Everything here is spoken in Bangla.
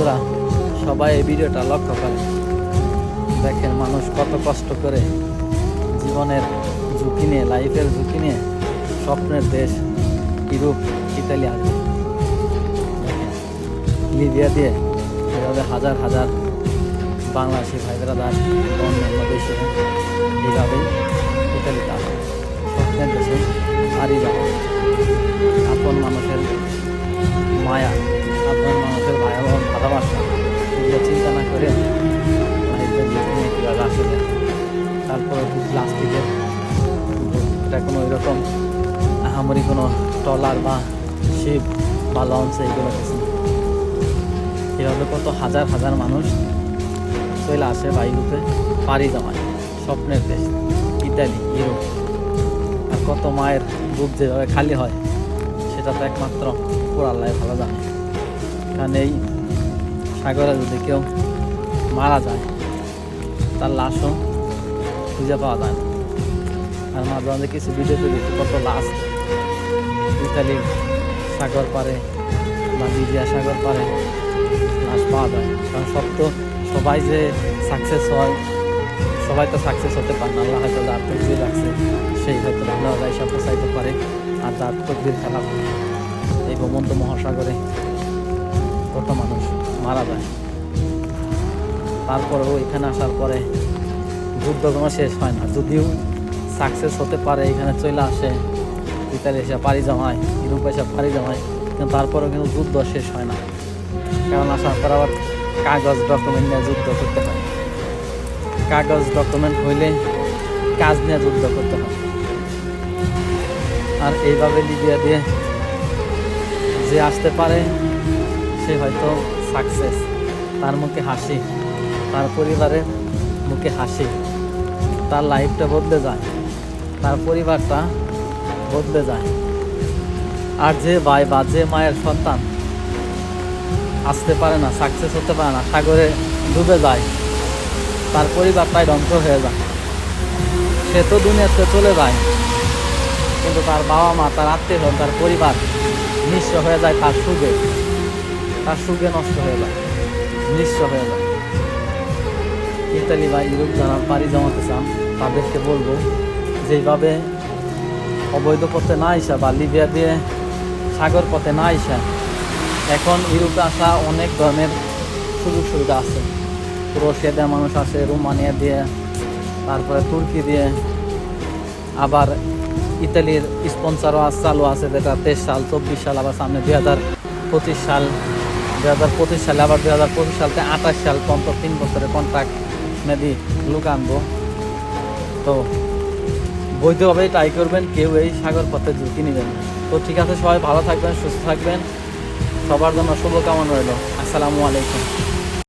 বন্ধুরা, সবাই এই ভিডিওটা লক্ষ্য করে। দেখেন মানুষ কত কষ্ট করে জীবনের ঝুঁকি নিয়ে লাইফের ঝুঁকি নিয়ে স্বপ্নের দেশ ইউরোপ ইতালি আসবে লিবিয়া দিয়ে এভাবে হাজার হাজার বাংলাদেশি ভাই ব্রাদার এবং অন্যান্য দেশে ইতালিতে আসে। স্বপ্নের দেশে আপন মানুষের মায়া ভালোবাসা এগুলো চিন্তা না করে লাইফের জীবনে কীভাবে আসলে তারপরে প্লাস্টিকের এটা কোনো ওইরকম আহামরি কোনো ট্রলার বা শিপ বা লঞ্চ এইগুলো কিছু এভাবে কত হাজার হাজার মানুষ চলে আসে বাইরুতে পাড়ি জমায়, স্বপ্নের দেশ ইতালি ইউরোপ। আর কত মায়ের বুক যেভাবে খালি হয়, সেটা তো একমাত্র পোড়াল্লায় ভালো জানে। কারণ এই সাগরে যদি কেউ মারা যায়, তার লাশও খুঁজে পাওয়া যায় না। আর মাঝে মাঝে কিছু ভিডিওতে দেখি, কত লাশ ইতালির সাগর পারে বা লিবিয়া সাগর পারে লাশ পাওয়া যায়। কারণ সব তো সবাই যে সাকসেস হয়, সবাই তো সাকসেস হতে পারে না। আল্লাহ হয়তো যার তকদির রাখছে, সেই হয়তো যায় সব চাইতে পারে। আর যার তকদির খারাপ এই ভূমন্ত মহাসাগরে কত মানুষ মারা যায়। তারপরেও এখানে আসার পরে যুদ্ধ কোনো শেষ হয় না। যদিও সাকসেস হতে পারে, এখানে চলে আসে, ইতালি এসে পাড়ি জমায়, ইউরোপ এসে পাড়ি জমায়, কিন্তু তারপরেও কিন্তু যুদ্ধ শেষ হয় না। কারণ আসার পর আবার কাগজ ডকুমেন্ট নিয়ে যুদ্ধ করতে হয়। কাগজ ডকুমেন্ট হইলে কাজ নিয়ে যুদ্ধ করতে হয়। আর এইভাবে লিবিয়া দিয়ে যে আসতে পারে সে হয়তো সাকসেস তার মুখে হাসি, তার পরিবারের মুখে হাসি, তার লাইফটা বদলে যায়, তার পরিবারটা বদলে যায়। আর যে ভাই বা যে মায়ের সন্তান আসতে পারে না সাকসেস হতে পারে না, সাগরে ডুবে যায়, তার পরিবারটাই ধ্বংস হয়ে যায়। সে তো দুনিয়াতে চলে যায়, কিন্তু তার বাবা মা তার আত্মীয় তার পরিবার নিঃস্ব হয়ে যায় তার সুখে। তার সুখে নষ্ট হয়ে যায়, নিঃস্ব হয়ে যায়। ইতালি বা ইউরোপ যারা পাড়ি জমাতে চান, তাদেরকে বলব, যেইভাবে অবৈধ পথে না আসা বা লিবিয়া দিয়ে সাগর পথে না আসা এখন ইউরোপে আসা অনেক ধরনের সুযোগ সুবিধা আছে। ক্রোশিয়া দিয়ে মানুষ আসে, রোমানিয়া দিয়ে, তারপরে তুর্কি দিয়ে, আবার ইতালির স্পন্সারও চালু আছে, যেটা তেইশ সাল, চব্বিশ সাল, আবার সামনে দুই হাজার পঁচিশ সাল দুই হাজার পঁচিশ সালে, আবার দুই হাজার পঁচিশ সাল থেকে আঠাশ সাল পর্যন্ত তিন বছরের কন্ট্রাক্ট মেদি লুক আনব। তো বৈধভাবেই ট্রাই করবেন, কেউ এই সাগর পথে ঝুঁকি নেবেন। তো ঠিক আছে, সবাই ভালো থাকবেন, সুস্থ থাকবেন। সবার জন্য শুভকামনা রইল। আসসালামু আলাইকুম।